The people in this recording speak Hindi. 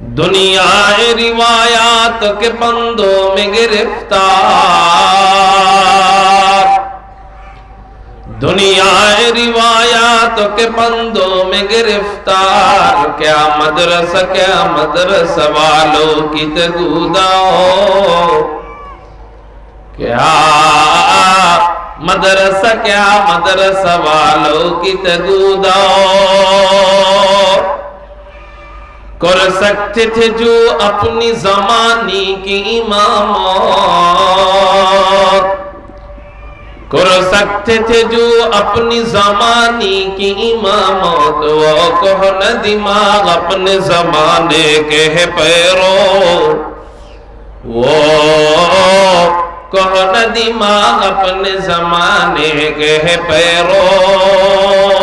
दुनिया रिवायात के पंदों में गिरफ़्तार। दुनिया रिवायात के पंदों में गिरफ़्तार। क्या मदरसा क्या मदरसा वालों की तगुदाओ क्या मदरसा क्या मदरसा वालों की तगुदाओ कर सकते थे जो अपनी जमानी की इमामत कर सकते थे जो अपनी जमानी की इमामत वो कह न दिमाग अपने जमाने के है पैरों। वो कह न दिमाग अपने जमाने के है पैरों।